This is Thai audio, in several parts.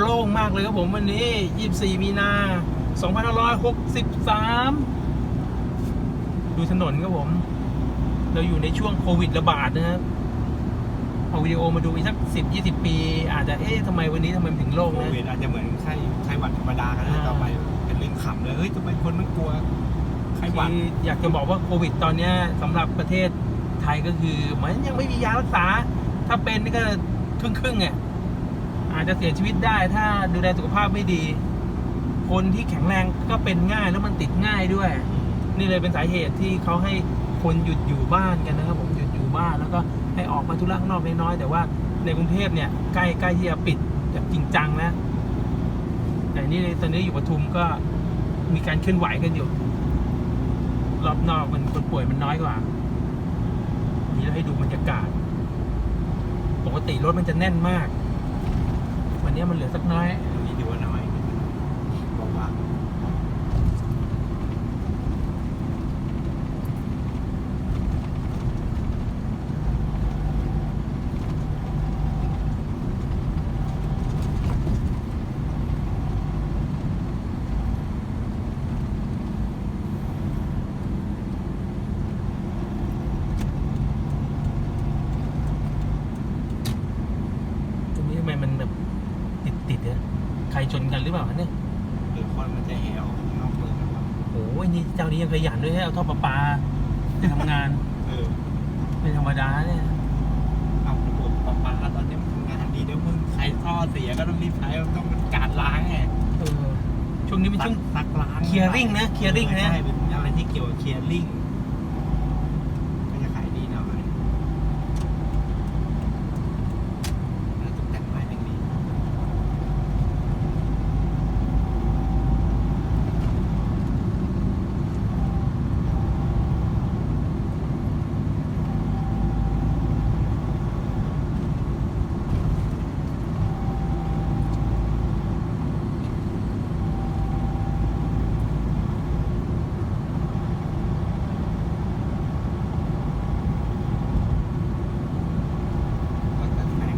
โล่งมากเลยครับผมวันนี้ 24 มีนา2563 ดูถนนครับผม เราอยู่ในช่วงโควิดระบาดนะครับเอาวิดีโอมาดูอีกสัก10 20ปี อาจจะเอ๊ะทำไมวันนี้ทำไมมันถึงโล่งโคนะวิดอาจจะเหมือนไข้ไข้หวัดธรรมดากันนะอ่าต่อไปเป็นเรื่องขำเลยเฮ้ยทำไมคนมันกลัวไข้หวัดคืออยากจะบอกว่าโควิดตอนเนี้ยสำหรับประเทศไทยก็คือ มันยังไม่มียารักษา ถ้าเป็นนี่ก็ครึ่งครึ่งๆอะ อาจจะเสียชีวิตได้ถ้าดูแลสุขภาพไม่ดี คนที่แข็งแรงก็เป็นง่ายแล้วมันติดง่ายด้วย นี่เลยเป็นสาเหตุที่เขาให้คนหยุดอยู่บ้านกันนะครับผมหยุดอยู่บ้านแล้วก็ให้ออกมาธุระข้างนอกน้อยๆแต่ว่าในกรุงเทพเนี่ยใกล้ใกล้ที่จะปิดแบบจริงจังแล้วแต่นี่ตอนนี้อยู่ปทุมก็มีการเคลื่อนไหวกันอยู่ รอบนอกมันคนป่วยมันน้อยกว่านี่เราให้ดูบรรยากาศ ปกติรถมันจะแน่นมาก นนี้มันเหลือสักน้อยนี่ถือว่าน้อยบอกว่า ตรงนี้ทำไมมันแบบ ติดติดๆเนี่ยใครชนกันหรือเปล่าเนี่ยหรือคนมันจะแห่ออกนอกเมืองนะครับโอ้ยนี่เจ้านี้ยังขยันด้วยนะเอาท่อประปาไปทำงานเออไม่ธรรมดาเนี่ยเอาระบบประปาตอนนี้มันทำงานดีเดี๋ยวมึงใครท่อเสียก็ต้องรีบใช้ต้องเป็นการล้างไงเออช่วงนี้เป็นช่วงซักล้าง clearing นะ clearing นะใช่เป็นอะไรที่เกี่ยวกับเคลียร์ลิงก็จะขายดีหน่อยแล้วตกแต่งไม้อย่างนี้ ก็จะแต่ง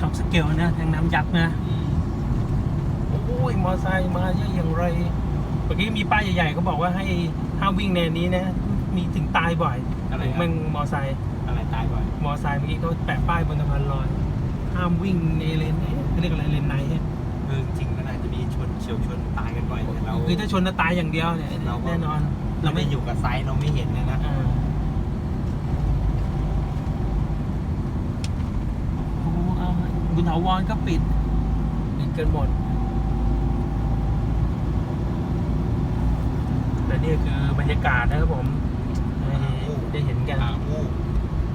ชอบ สเกลนะแทงน้ำยักษ์นะโอ้ยมอไซค์มาเยอะอย่างไรเมื่อกี้มีป้ายใหญ่ๆเขาบอกว่าให้ห้ามวิ่งแนวนี้นะ มีถึงตายบ่อยอะไรแม่งมอไซค์อะไรตายบ่อยมอไซค์เมื่อกี้เขาแปะป้ายบนสะพานลอยห้ามวิ่งในเลนนี้เขาเรียกอะไรเลนไหนเนี่ยเออจริงๆมันอาจจะมีชนเฉียวชนตายกันบ่อยแต่เรา คือถ้าชนจะตายอย่างเดียวเนี่ยเราก็ แน่นอนเราไม่อยู่กับไซส์เราไม่เห็นเลยนะ อ่าโอ้เอา บุญถาวรก็ปิด ปิดกันหมดและนี่คือบรรยากาศนะครับผมให้ได้เห็นกันอ่างู